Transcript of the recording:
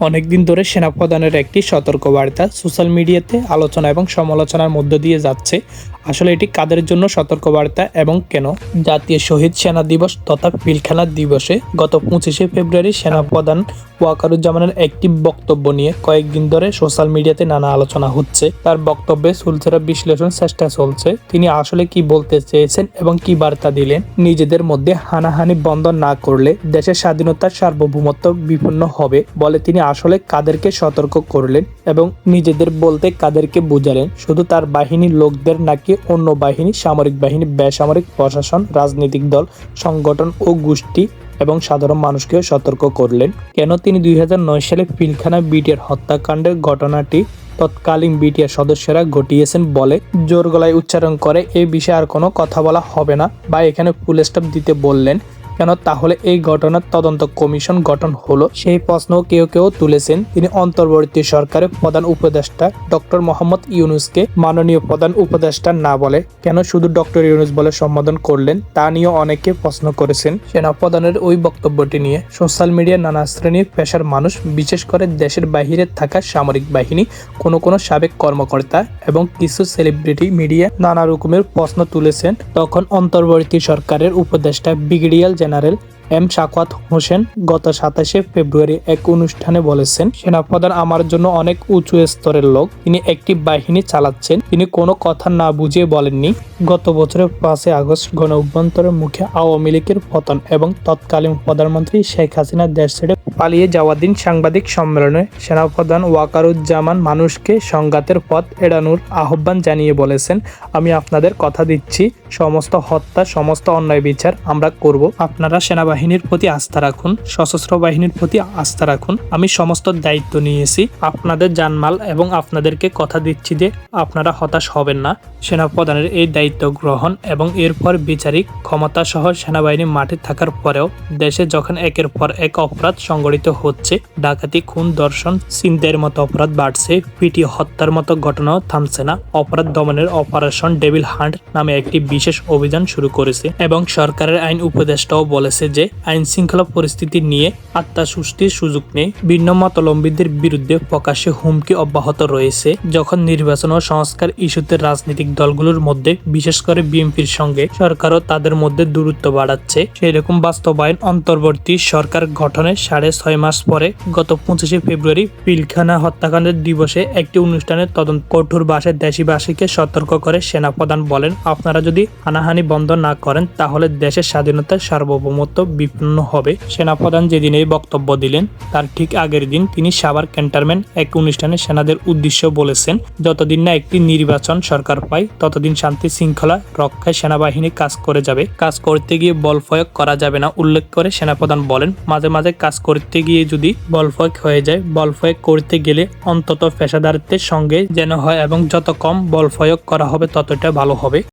অনেকদিন ধরে সেনাপ্রধানের একটি সতর্কবার্তা সোশ্যাল মিডিয়াতে আলোচনা এবং সমালোচনার মধ্য দিয়ে যাচ্ছে। আসলে এটি কাদের জন্য সতর্কবার্তা এবং কেন? জাতীয় শহীদ সেনা দিবস তথা পিলখানা দিবসে গত পঁচিশে ফেব্রুয়ারি সেনাপ্রধান ওয়াকারুজ্জামানের একটি বক্তব্য নিয়ে কয়েকদিন ধরে সোশ্যাল মিডিয়াতে নানা আলোচনা হচ্ছে। তার বক্তব্যে সুলচেরা বিশ্লেষণ চেষ্টা চলছে। তিনি আসলে কি বলতে চেয়েছেন এবং কি বার্তা দিলেন? নিজেদের মধ্যে হানাহানি বন্ধ না করলে দেশের স্বাধীনতার সার্বভৌমত্ব বিপন্ন হবে বলে তিনি আসলে কাদেরকে সতর্ক করলেন এবং নিজেদের বলতে কাদেরকে বুঝালেন। শুধু তার বাহিনীর লোকদের নাকি অন্য বাহিনী, সামরিক বাহিনী, বেসামরিক প্রশাসন, রাজনৈতিক দল, সংগঠন ও গোষ্ঠী এবং সাধারণ মানুষকেও সতর্ক করলেন। কেন তিনি দুই হাজার নয় সালে পিলখানা বিটিআর হত্যাকাণ্ডের ঘটনাটি তৎকালীন বিটিআর সদস্যরা ঘটিয়েছেন বলে জোর গলায় উচ্চারণ করে, এ বিষয়ে আর কোনো কথা বলা হবে না বা এখানে ফুল স্টপ দিতে বললেন। কেন? তাহলে এই ঘটনার তদন্ত কমিশন গঠন হলো। সেই প্রশ্ন কেউ কেউ তুলেছেন। তিনি অন্তর্বর্তী সরকারের প্রধান উপদেষ্টা ডক্টর মোহাম্মদ ইউনুসকে মাননীয় প্রধান উপদেষ্টা না বলে। কেন শুধু ডক্টর ইউনুস বলে সম্বোধন করলেন? তা নিয়েও অনেকে প্রশ্ন করেছেন। সেনাপ্রধানের ওই বক্তব্যটি নিয়ে সোশ্যাল মিডিয়া নানা শ্রেণির পেশার মানুষ, বিশেষ করে দেশের বাহিরে থাকা সামরিক বাহিনী, কোনো কোনো সাবেক কর্মকর্তা এবং কিছু সেলিব্রিটি মিডিয়া নানা রকমের প্রশ্ন তুলেছেন। তখন অন্তর্বর্তী সরকারের উপদেষ্টা brigadier general M Sakhawat Hossain গত সাতাশে ফেব্রুয়ারি এক অনুষ্ঠানে বলেছেন, সেনাপ্রধান আমার জন্য অনেক উঁচু স্তরের লোক। তিনি একটি বাহিনী চালাচ্ছেন। তিনি কোনো কথা না বুঝিয়ে বলেননি। গত বছরের পাঁচই আগস্ট গণ অভ্যন্তরের মুখে আওয়ামী লীগের পতন এবং তৎকালীন প্রধানমন্ত্রী শেখ হাসিনা দেশ ছেড়ে পালিয়ে যাওয়া দিন সাংবাদিক সম্মেলনে সেনাপ্রধান ওয়াকারুজ্জামান মানুষকে সংঘাতের পথ এড়ানোর আহ্বান জানিয়ে বলেছেন, আমি আপনাদের কথা দিচ্ছি, সমস্ত হত্যা, সমস্ত অন্যায় বিচার আমরা করব। আপনারা সেনাবাহিনীর প্রতি আস্থা রাখুন, সশস্ত্র বাহিনীর প্রতি আস্থা রাখুন। আমি সমস্ত দায়িত্ব নিয়েছি, আপনাদের জানমাল এবং আপনাদেরকে কথা দিচ্ছি যে আপনারা হতাশ হবেন না। সেনাপ্রধানের এই দায়িত্ব গ্রহণ এবং এরপর বিচারিক ক্ষমতা সহ সেনাবাহিনী মাঠে থাকার পরেও দেশে যখন একের পর এক অপরাধ সংগঠিত হচ্ছে। ডাকাতি, খুন দর্শন চিন্তার মতো অপরাধ বাড়ছে। পিটি হত্যার মতো ঘটনাও থামছে না। অপরাধ দমনের অপারেশন ডেভিল হান্ট নামে একটি বিশেষ অভিযান শুরু করেছে এবং সরকারের আইন উপদেষ্টাও বলেছে যে আইন শৃঙ্খলা পরিস্থিতি নিয়ে আত্মসুষ্টির সুযোগ নেই। ভিন্ন মতলম্বীদের বিরুদ্ধে প্রকাশ্যে হুমকি অব্যাহত রয়েছে। যখন নির্বাচন ও সংস্কার ইস্যুতে রাজনৈতিক দলগুলোর মধ্যে, বিশেষ করে বিএনপির সঙ্গে, সরকারও তাদের মধ্যে দূরত্ব বাড়াচ্ছে। সেই রকম বাস্তবায়ন অন্তর্বর্তী সরকার গঠনে সাড়ে ছয় মাস পরে গত পঁচিশে ফেব্রুয়ারি পিলখানা হত্যাকাণ্ডের দিবসে একটি অনুষ্ঠানের তদন্ত কঠোর ভাষায় দেশবাসীকে সতর্ক করে সেনাপ্রধান বলেন, আপনারা যদি হানাহানি বন্ধ না করেন, তাহলে দেশের স্বাধীনতার সার্বভৌমত্ব বিপন্ন হবে। সেনাপ্রধান যেদিন এই বক্তব্য দিলেন, তার ঠিক আগের দিন তিনি সাভার ক্যান্টনমেন্ট এক অনুষ্ঠানে সেনাদের উদ্দেশ্য বলেছেন, যতদিন না একটি নির্বাচন সরকার পায় ততদিন শান্তি শৃঙ্খলা রক্ষায় সেনাবাহিনী কাজ করে যাবে। কাজ করতে গিয়ে বল প্রয়োগ করা যাবে না, উল্লেখ করে সেনাপ্রধান বলেন, মাঝে মাঝে কাজ করতে গিয়ে যদি বল প্রয়োগ হয়ে যায় বল প্রয়োগ করতে গেলে অন্তত পেশাদারিত্বের সঙ্গে যেন হয় এবং যত কম বল প্রয়োগ করা হবে ততটা ভালো হবে।